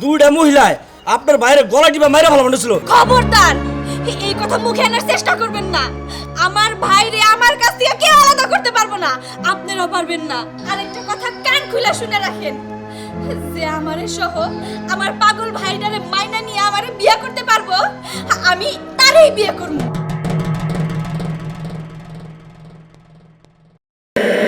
দুইটা মহিলায় আপনার বাইরে গলা টিপা মাইরা ভালো মনে ছিল। খবরদার! এই কথা মুখে আনার চেষ্টা করবেন না। আমার ভাইরে আমার কাছ থেকে কেউ আলাদা করতে পারব না। আপনারাও পারবেন না। আরেকটা কথা কান খুলে শুনে রাখেন। যে আমারে সহ আমার পাগল ভাইটারে মাইনা নিয়ে আমারে বিয়ে করতে পারব আমি তারই বিয়ে করব। Yeah.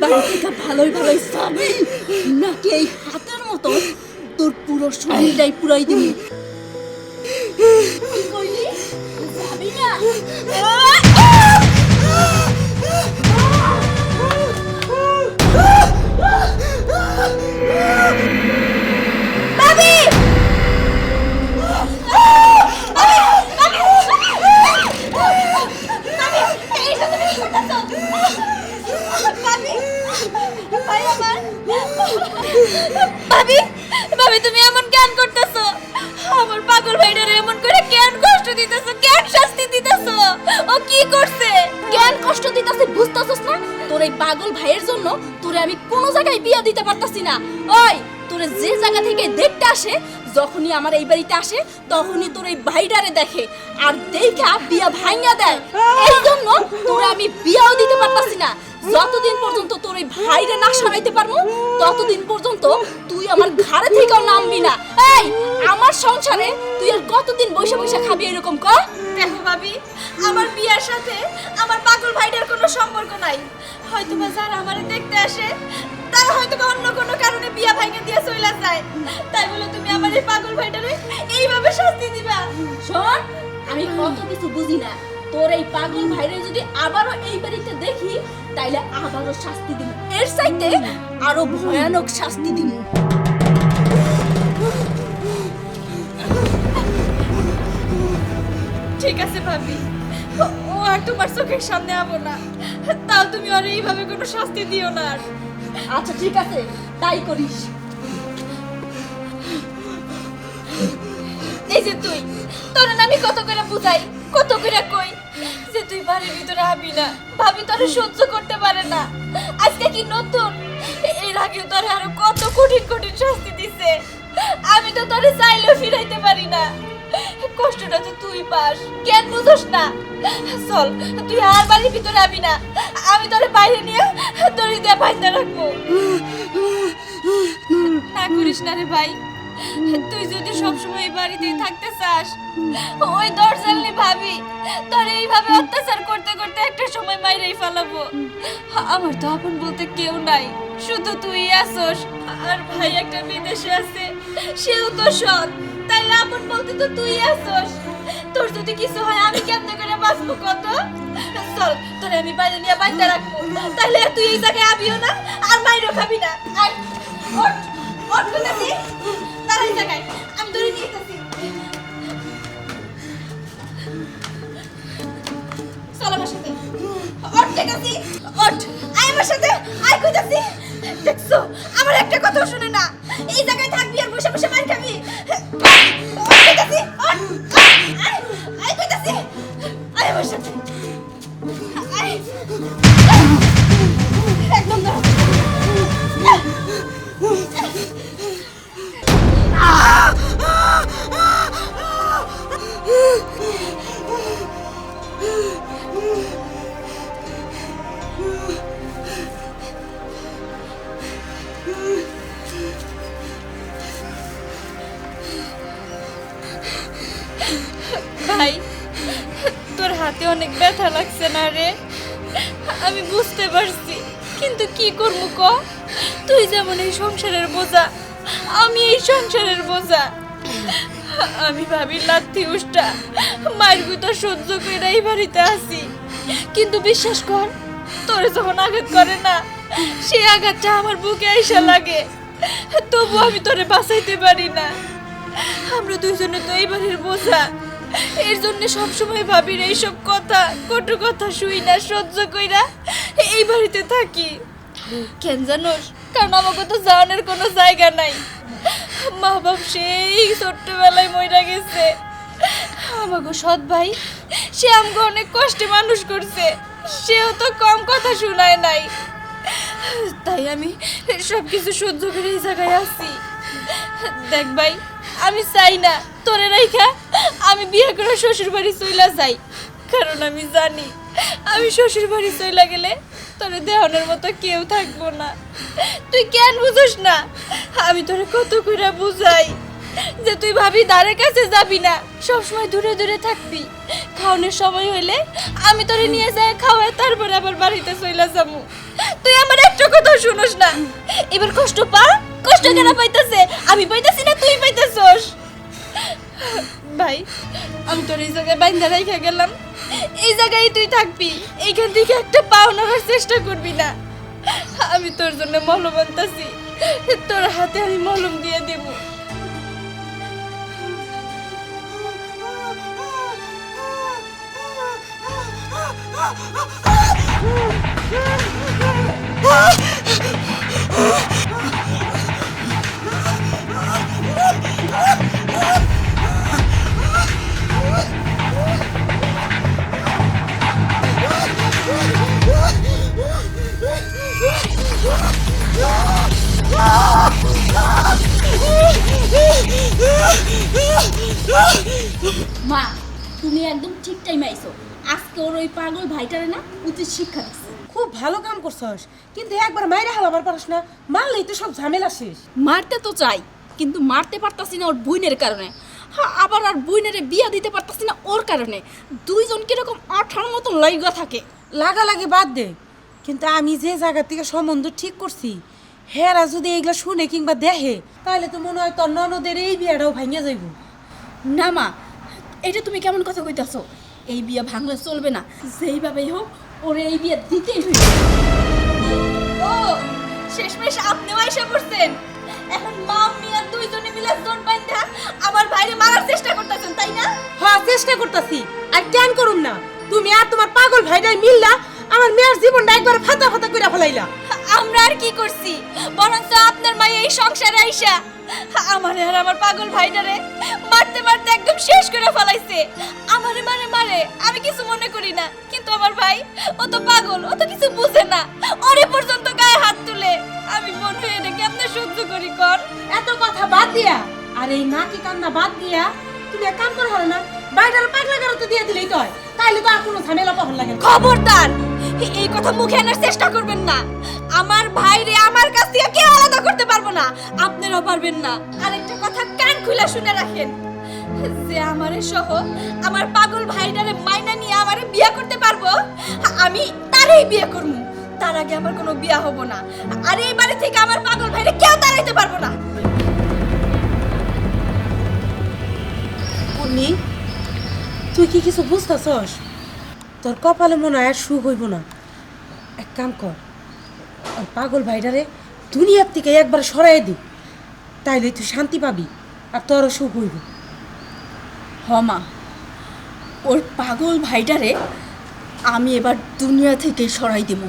বাড়ি থেকে ভালোই ভালোই যাবি নাকি এই হাতের মতো তোর পুরো শরীরটাই পুরাই দিবি কইলি? যাবি না? ভাবি ভাবি, তুমি এমন কেন করতেছো। আমার পাগল ভাইটারে এমন করে কেন কষ্ট দিতেছো কেন শাস্তি দিতেছো। ও কি করছে? কেন কষ্ট দিতেছে, বুঝতেছস না? তোর এই পাগল ভাইয়ের জন্য তোরে আমি কোনো জায়গায় বিয়া দিতে পারতাছি না। ওই, তোরে যে জায়গা থেকে দেখতে আসে, যখনই আমার এই বাড়িতে আসে, তখনই তোর এই ভাইডারে দেখে। আর দেখা বিয়া ভাঙা দেয়। এই জন্য তোরে আমি বিয়াও দিতে পারতাছি না। যতদিন পর্যন্ত তোর এই ভাইরে না সরাইতে পারব ততদিন পর্যন্ত তুই আমার ঘরে থেকেও নামবি না। এই আমার সংসারে তুই আর কতদিন বসে বসে খাবি এরকম কর দেখো ভাবি আমার বিয়ার সাথে আমার পাগল ভাইটার কোনো সম্পর্ক নাই। হয়তো বা যারা আমারে দেখতে আসে তারা হয়তো বা অন্য কোনো কারণে বিয়া ভাইকে দিয়ে চলে যায়। তাই বলে তুমি আমার এই পাগল ভাইটারে এইভাবে শাস্তি দিবা। শোন আমি কত কিছু বুঝি না। তোর এই পাগল ভাইরে যদি আবারও এই বাড়িতে দেখি তাইলে আবারও শাস্তি দিব। এর চাইতে আরও ভয়ানক শাস্তি দিব। ঠিক আছে ভাবি। ও- আর তোমার চোখের সামনে আবো না। তাও তুমি আর এইভাবে কোনো শাস্তি দিও না আর। আচ্ছা ঠিক আছে তাই করিস। এই যে তুই তোর আমি কত করে বুঝাই? কত করে কই যে তুই বাড়ির ভিতরে আবি না ভাবি তোরে সহ্য করতে পারে না আজকে কি নতুন এর আগেও তোরে আরও কত কঠিন কঠিন শাস্তি দিছে আমি তো তোরে চাইলেও ফিরাইতে পারি না কষ্টটা তো তুই পাস কেন বুঝোস না চল তুই আর বাড়ির ভিতরে আবি না আমি তোরে বাইরে নিয়ে তোর দিয়ে বাইরে রাখব না করিস না রে ভাই তুই যদি সবসময় এই বাড়িতেই থাকতে চাস, ওই দরজালি ভাবি, তোর এইভাবে অত্যাচার করতে করতে একটা সময় মাইরেই ফেলাবো। আমার তো আপন বলতে কেউ নাই, শুধু তুই আসোস আর ভাই একটা বিদেশে আছে, সেও তো সৎ, তাইলে আপন বলতে তো তুই আসোস তোর যদি কিছু হয়, আমি কেমনে করে বাঁচবো কত? চল, তোরে আমি বাইরে নিয়ে বাইরে রাখব। তাইলে তুই এই জায়গায় আবিও না, আর মাইরও খাবি না। আয় ওঠ ওঠ কোথাছি বুঝতে পারছি, কিন্তু কি করব ক? তুই যেমন এই সংসারের বোঝা, আমি এই সংসারের বোঝা। আমি ভাবি লাথি উষ্টা, মায়ের গুতা সহ্য করে এই বাড়িতে আসি কিন্তু বিশ্বাস কর, তোরে যখন আঘাত করে না সেই আঘাতটা আমার বুকে আইসা লাগে। তবু আমি তোরে বাঁচাইতে পারি না। আমরা দুইজনে তো এই বাড়ির বোঝা। এর জন্য সবসময় ভাবির এইসব কথা, কটু কথা শুই না, সহ্য কইরা এই বাড়িতে থাকি। কেন জানোস? কারণ আমাকে তো জানার কোনো জায়গা নাই। মা বাপ সেই ছোট্টবেলায় মইরা গেছে। আমাকে সৎ ভাই, সে আমাকে অনেক কষ্টে মানুষ করছে। সেও তো কম কথা শোনায় নাই। তাই আমি সব কিছু সহ্য করে এই জায়গায় আছি। দেখ ভাই, আমি চাই না, তোরে রাইখা আমি বিয়ে করে শ্বশুর বাড়ি চইলা যাই। কারণ আমি জানি, আমি শ্বশুর বাড়ি চইলা গেলে তোরে দেহনের মতো কেউ থাকব না। তুই কেন বুঝোস না? আমি তোরে কত কইরা বুঝাই যে তুই ভাবি দ্বারের কাছে যাবি না, সবসময় দূরে দূরে থাকবি। খাওয়ানোর সময় হইলে আমি তোরে নিয়ে যাই খাওয়াই তারপরে আবার বাড়িতে চইলা যাব। তুই আমার একটা কথা শুনোস না, এবার কষ্ট পা, কষ্ট কেন পাইতেছে? আমি পাইতেছি না, তুই পাইতেছস। ভাই, আমি তোর এই জায়গায় বাইন্দা রেখে গেলাম। এই জায়গায় তুই থাকবি এইখান থেকে একটা পাও নেওয়ার চেষ্টা করবি না। আমি তোর জন্য মলম আনতাছি, তোর হাতে আমি মলম দিয়ে দেবো। মা তুমি একদম ঠিক টাইমে আইছো। আজকে ওর ওই পাগল ভাইটারে না উচিত শিক্ষা দিচ্ছে খুব ভালো কাম করছস কিন্তু একবার মাইরে হালাবার পারস না মারলেই তো সব ঝামেলা শেষ। মারতে তো চাই কিন্তু মারতে পারতাছি না ওর বুইনের কারণে। আবার আর বুইনেরে বিয়া দিতে পারতাছি না ওর কারণে। দুইজন কীরকম আঠার মতো লাইগা থাকে। লাগালাগি বাদ দে কিন্তু আমি যে জায়গা থেকে সম্বন্ধ ঠিক করছি হেরা যদি এইগুলো শুনে কিংবা দেখে তাহলে তো মনে হয় তোর ননদের এই বিয়াটাও ভাঙিয়ে যাইব। না মা। এটা তুমি কেমন কথা কইতাছো? এই বিয়া ভাঙলে চলবে না। যেইভাবেই হোক ওরে এই বিয়া দিতেই হইবে। ও শেষমেশ আপনিও আইসা পড়ছেন। এখন মা মিয়া দুইজনে মিলে জোট বাইন্ধা আমার ভাইরে মারার চেষ্টা করতেছেন তাই না? হ্যাঁ চেষ্টা করতেছি। আর কেন করুম না? তুমি আর তোমার পাগল ভাইটাই মিললা আমার মেয়ের জীবনটা একবার ফাতা ফাতা ফেলাইলা। আমরা আর কি করছি? বরঞ্চ আপনার মা এই সংসারে আইসা আমারে আর আমার পাগল ভাইটারে মারতে মারতে একদম শেষ করে ফেলাইছে। আমারে মারে মারে আমি কিছু মনে করি না। কিন্তু আমার ভাই ও তো পাগল ও তো কিছু বুঝে না। ওরে পর্যন্ত গায়ে হাত তুলে আমি মন হয়ে এটা কেমনে সহ্য করি কর? এত কথা বাদ দিয়া আর এই নাকি কান্না বাদ দিয়া তুমি এক কাম করো না বাইটার পাগলা গারোতে দিয়ে দিলেই তো হয়। তাইলে তো আর কোনো ঝামেলা পাহন লাগে খবরদার! এই কথা মুখে আনার চেষ্টা করবেন না। আমার ভাইরে আমার কাছ থেকে কেউ আলাদা করতে পারব না। আপনারাও পারবেন না। আরেকটা কথা কান খুলে শুনে রাখেন। যে আমারে সহ আমার পাগল ভাইটারে মাইনা নিয়ে আমারে বিয়ে করতে পারব, আমি তারই বিয়ে করব। তার আগে আমার কোনো বিয়ে হব না। আর এই বাড়ি থেকে আমার পাগল ভাইরে কেউ তাড়াইতে পারব না। উনি তুই কি কিছু বুঝতেছস? তোর কপালে মনে হয় আর সুখ হইব না। এক কাম কর ওই পাগল ভাইটারে দুনিয়ার থেকে একবার সরাই দি তাইলে তুই শান্তি পাবি আর তোরও সুখ হইব। হমা ওর পাগল ভাইটারে আমি এবার দুনিয়া থেকে সরাই দেবো।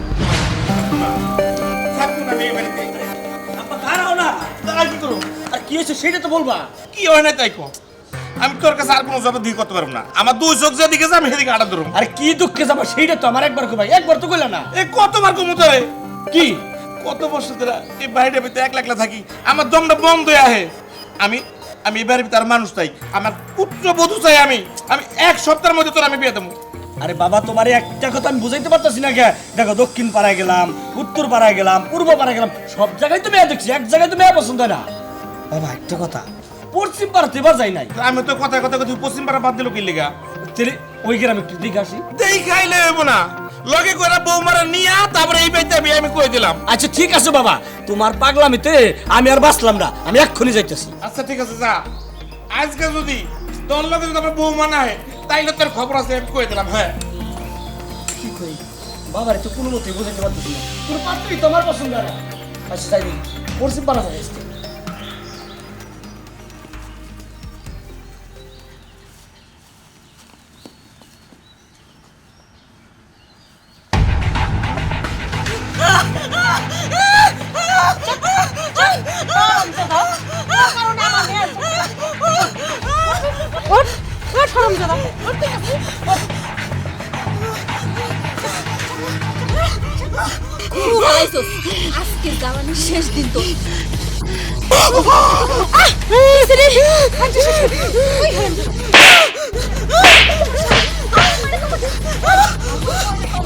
কি হয়েছে সেটা তো বলবা। কি হয় না তাই কো? আমি তোর কাছে আর কোনো জবাব দিয়ে করতে পারব না। আমার দুই চোখ যেদিকে যা আমি সেদিকে আটা ধরবো। আর কি দুঃখে যাব সেইটা তো আমার একবার কো ভাই একবার তো কইলা না। এ কতবার কমু তোরে? কি? কত বছর ধরে এই বাড়িটার ভিতরে একলা একলা থাকি আমার দমটা বন্ধ হয়ে আহে। আমি আমি ভিতরে আর মানুষ চাই আমার পুত্র বধূ চাই আমি। আমি এক সপ্তাহের মধ্যে তোর আমি বিয়ে দেবো। আরে বাবা তোমার একটা কথা আমি বুঝাইতে পারতাছি না কে? দেখো দক্ষিণ পাড়ায় গেলাম উত্তর পাড়ায় গেলাম পূর্ব পাড়ায় গেলাম সব জায়গায় তো মেয়ে দেখছি এক জায়গায় তো মেয়ে পছন্দ হয় না। বাবা একটা কথা। পশ্চিম পাড়াতে এবার যাই নাই। আমি তো কথা কথা কথা পশ্চিম পাড়া বাদ দিল কি লেগা? তেলে ওই গ্রামে একটু দিকে আসি। দেই খাইলে হইব না। লগে করে বৌমারা নিয়া তারপরে এই বাড়িতে আমি আমি কই দিলাম। আচ্ছা ঠিক আছে বাবা। তোমার পাগলামিতে আমি আর বাঁচলাম না। আমি এক্ষুনি যাইতেছি। আচ্ছা ঠিক আছে যা। আজকে যদি তোর লগে যদি আমার বউ মানায় তাইলে তোর খবর আছে আমি কই দিলাম হ্যাঁ। কি কই? বাবার তো কোনো মতেই বুঝাইতে পারতেছি না। কোনো পাত্রই তো আমার পছন্দ না আচ্ছা তাই দেখি। পশ্চিম পাড়া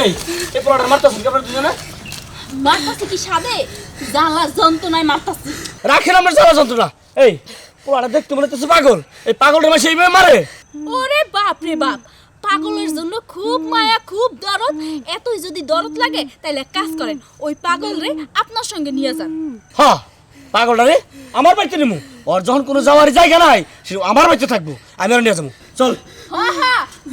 এই এই পোলাটা কি আপনারা দুজনে? মারতাছি কি সাদে? জ্বালা যন্ত্রণায় মারতাছি। রাখেন আমার জ্বালা যন্ত্রণা। এই পোলাটা দেখতে মনে হচ্ছে পাগল। এই পাগলটা মাসে এইভাবে মারে। ওরে বাপ রে বাপ পাগলের জন্য খুব মায়া খুব দরদ। এতই যদি দরদ লাগে তাহলে এক কাজ করেন ওই পাগল রে আপনার সঙ্গে নিয়ে যান। হ্যাঁ পাগলটা রে আমার বাড়িতে নেব ওর যখন কোনো যাওয়ার জায়গা নাই সে আমার বাড়িতে থাকব আমি আর নিয়ে যাব। চল।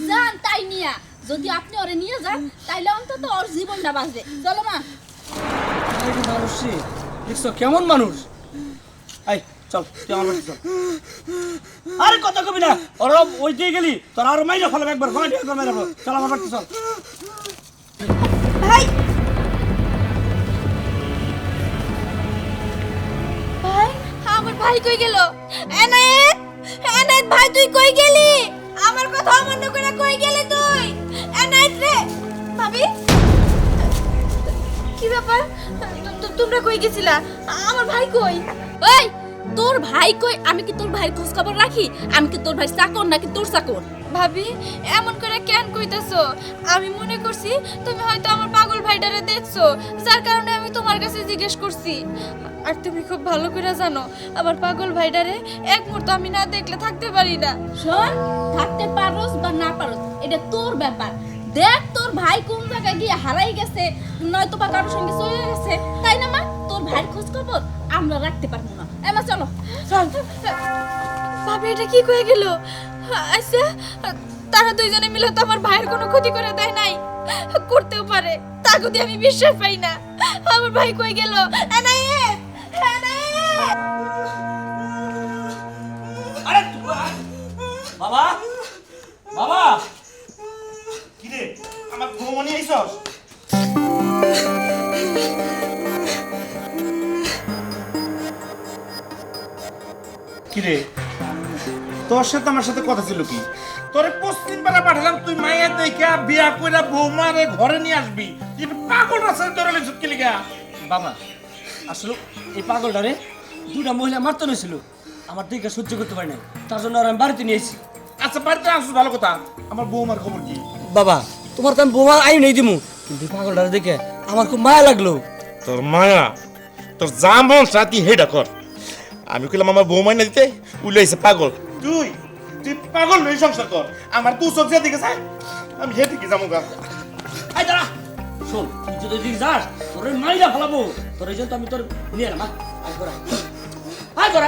যান তাই নিয়া। যদি আপনি ওরে নিয়ে যান তাইলে অন্তত ওর জীবনটা বাঁচবে। চলো মা। মানুষ দেখছ কেমন মানুষ? চল তুই আমার বাড়িতে চল। আরে কথা কবি না ওর ওই দিয়ে গেলি তোর আর মাইরা ফেলাম একবার গলা দিয়ে একবার চল আমার বাড়িতে চল। ভাই। ভাই আমার ভাই কই গেল? এনায়েত এনায়েত ভাই তুই কই গেলি? আমার কথা অমান্য করে কই গেলি তুই? এনায়েত রে ভাবি। কি ব্যাপার? তোমরা কই গেছিলা? আমার ভাই কই? ওই তোর ভাই কই? আমি কি তোর ভাইয়ের খোঁজ খবর রাখি? আমি কি তোর ভাই চাকর নাকি তোর চাকর? ভাবি এমন করে কেন কইতাছো? আমি মনে করছি তুমি হয়তো আমার পাগল ভাইটারে দেখছ যার কারণে আমি তোমার কাছে জিজ্ঞেস করছি। আর তুমি খুব ভালো করে জানো আমার পাগল ভাইটারে এক মুহূর্ত আমি না দেখলে থাকতে পারি না। শোন থাকতে পারোস বা না পারোস এটা তোর ব্যাপার। দেখ তোর ভাই কোন জায়গায় গিয়ে হারাই গেছে নয়তো বা কারোর সঙ্গে চলে গেছে তাই না মা? তোর ভাইয়ের খোঁজ খবর আমরা রাখতে পারব না। এমা চলো। চল। ভাবি এটা কি কয়ে গেল? আচ্ছা তারা দুইজনে মিলে তো আমার ভাইয়ের কোনো ক্ষতি করে দেয় নাই। করতেও পারে তা যদি আমি বিশ্বাস পাই না। আমার ভাই কই গেল বাবা বাবা! মানি আইসস? কি রে তোর সাথে আমার সাথে কথা ছিল কি? তোরে পশ্চিম পাড়া পাঠালাম তুই মাইয়া দেখা বিয়া কইরা বৌমারে ঘরে নিয়ে আসবি। তুই পাগল রাস্তায় তোর লেগে কি লিগা বাবা আসলে এই পাগলটা রে দুটা মহিলা মারতে নিয়েছিল আমার দিকে সহ্য করতে পারি নাই। তার জন্য আর আমি বাড়িতে নিয়েছি আচ্ছা বাড়িতে আসছো ভালো কথা। আমার বৌমার খবর কি? বাবা তোমার তো আমি বোমা আই নেই দিমু। কিন্তু পাগলটা দেখে আমার খুব মায়া লাগল। তোর মায়া তোর যা মন সাথী হেডা কর। আমি কইলাম আমার বউ মাইনা দিতে উলাইছে পাগল। তুই তুই পাগল নই সংসার কর। আমার দু চোখ দিকে চাই আমি হে দিকে যাব গা? আই দাঁড়া শোন তুই যদি দিক যাস তোর মাইরা ফেলাবো। তোর এই জন্য তো আমি তোর নিয়ে এলাম আয়, আয় করা আয় করা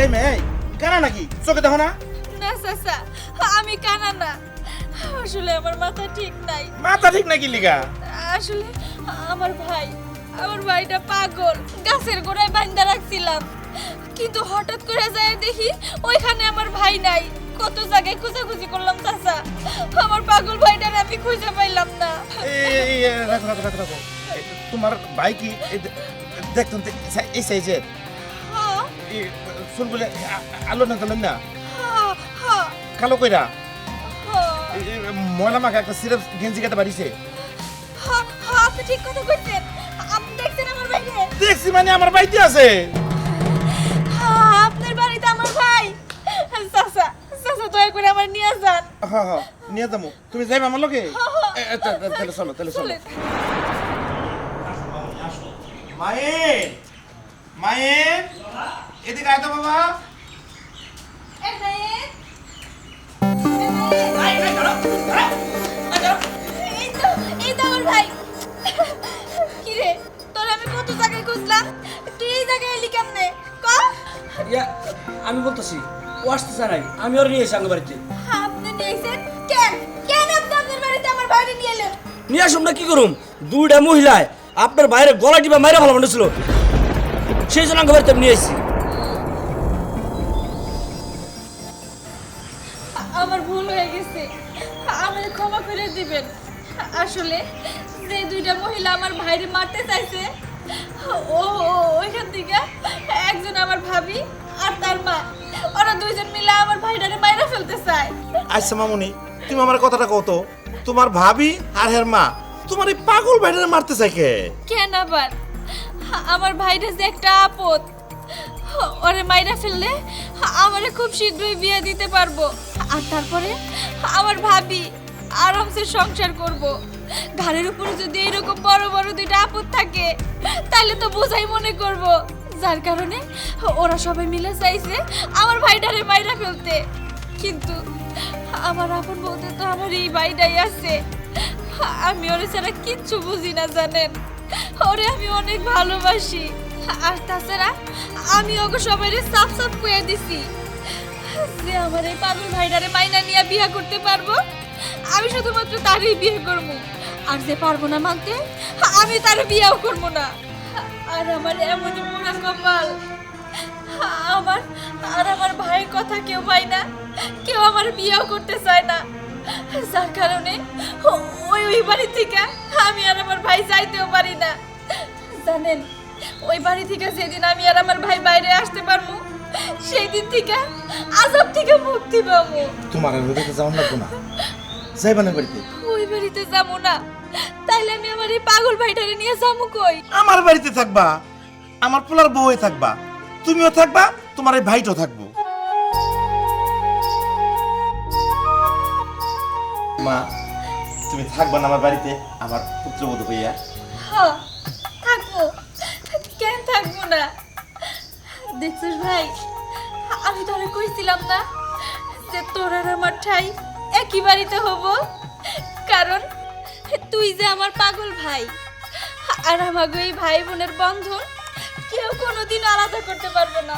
এই মে এই কানা নাকি? চোখে দেখো না। না চাচা আমি কানা না। আসলে আমার মাথা ঠিক নাই। মাথা ঠিক নাকি লিগা? আসলে আমার ভাই আমার ভাইটা পাগল গাছের গোড়ায় বান্ধা রাখছিলাম। কিন্তু হঠাৎ করে যায় দেখি ওইখানে আমার ভাই নাই। কত জায়গায় খোঁজাখুঁজি করলাম চাচা। আমার পাগল ভাইটার আমি খুঁজে পাইলাম না। রাখো রাখো রাখো রাখো। তোমার ভাই কি? এই দে- দেখতুন তো এই সাই- এই সাইজে হ্যাঁ চুল বলে আলো না তোলেন না। হ্যাঁ কালো কইরা? এই যে ময়লা মাখা একটা সিরাপ গেঞ্জি কাতে পারিছে হ্যাঁ হ্যাঁ আপনি ঠিক কথা কইছেন। আপনি দেখছেন আমার ভাইকে দেখছি মানে আমার বাড়িতে আছে। হ্যাঁ আপনার বাড়িতে আমার ভাই। চাচা চাচা দয়া করে আমার নিয়ে যান। হ্যাঁ হ্যাঁ নিয়ে যাব। তুমি যাইবে আমার লোকে তাহলে চলো তাহলে চলো। মায়ের মায়ের। এদিকে আয় তো বাবা। এই ভাইয়ের, এই তো এই তো আমার ভাই। কি রে তোর আমি কত জায়গায় খুঁজলাম? তুই এই জায়গায় এলি কেমনে? ক? আমি বলতেছি ও আসতেছে নাই আমি ওর নিয়ে এসে আমার বাড়িতে। আপনি নিয়েছেন কেন? কেন আপনি আপনার বাড়িতে আমার ভাইরে নিয়ে এলেন? নিয়ে আসুন না কি করুম? দুইটা মহিলায় আপনার বাইরে গলা টিপা মাইরা ভালো মনে ছিল। সেই জন্য আমার বাড়িতে নিয়ে এসেছি। আমার ভুল হয়ে গেছে। আমাকে ক্ষমা করে দিবেন। আসলে যে দুইটা মহিলা আমার ভাইরে মারতে চাইছে ও ওইখান থেকে একজন আমার ভাবি আর তার মা। ওরা দুইজন মিলে আমার ভাইটারে মাইরা ফেলতে চায়। আচ্ছা মামুনি তুমি আমার কথাটা কত তোমার ভাবি আর হের মা তোমার এই পাগল বাইরে মারতে চাই কে? কেন আবার? আমার ভাইটা যে একটা আপদ। ওরে মাইরা ফেললে, আমারে খুব শীঘ্রই বিয়ে দিতে পারব। আর তারপরে আমার ভাবি আরামসে সংসার করব। ঘাড়ের উপরে যদি এরকম বড় বড় দুইটা আপদ থাকে, তাহলে তো বোঝাই মনে করব। যার কারণে ওরা সবাই মিলে চাইছে আমার ভাইটারে মাইরা ফেলতে। কিন্তু আমার আপন বলতে তো আমার এই ভাইটাই আছে। আমি ওরে ছাড়া কিচ্ছু বুঝি না, জানেন? ওরে আমি অনেক ভালোবাসি। আর তাছাড়া আমি ওকে সবাই সাফ সাফ কয়ে দিছি যে আমার এই পাগল ভাইটারে মাইনা নিয়ে বিয়ে করতে পারব। আমি শুধুমাত্র তারই বিয়ে করব। আর যে পারব না মানতে, আমি তার বিয়েও করব না। আর আমার এমনই পুরা কপাল, আমার, আর আমার ভাইয়ের কথা কেউ পাই না, কেউ আমার বিয়েও করতে চায় না। যার কারণে ওই ওই বাড়ি থেকে আমি আর আমার ভাই যাইতেও পারি না। জানেন ওই বাড়ি থেকে যেদিন আমি আর আমার ভাই বাইরে আসতে পারব সেই দিন থেকে আজাব থেকে মুক্তি পাবো। তোমার আর ওদিকে যাওয়ার লাগবো না। যাইবা না বাড়িতে। ওই বাড়িতে যাব না। তাইলে আমি আমার এই পাগল ভাইটারে নিয়ে যাব কই? আমার বাড়িতে থাকবা আমার পোলার বউয়ে থাকবা তুমিও থাকবা তোমার এই ভাইটাও থাকব। মা তুমি থাকবা না আমার বাড়িতে আমার পুত্রবধূ হইয়া। হ্যাঁ থাকব কেন থাকব না দেখছিস ভাই? আমি তোরে কইছিলাম না যে তোর আর আমার ঠাই একই বাড়িতে হব। কারণ তুই যে আমার পাগল ভাই আর আমাকে এই ভাই বোনের বন্ধন কেউ কোনোদিন আলাদা করতে পারবে না।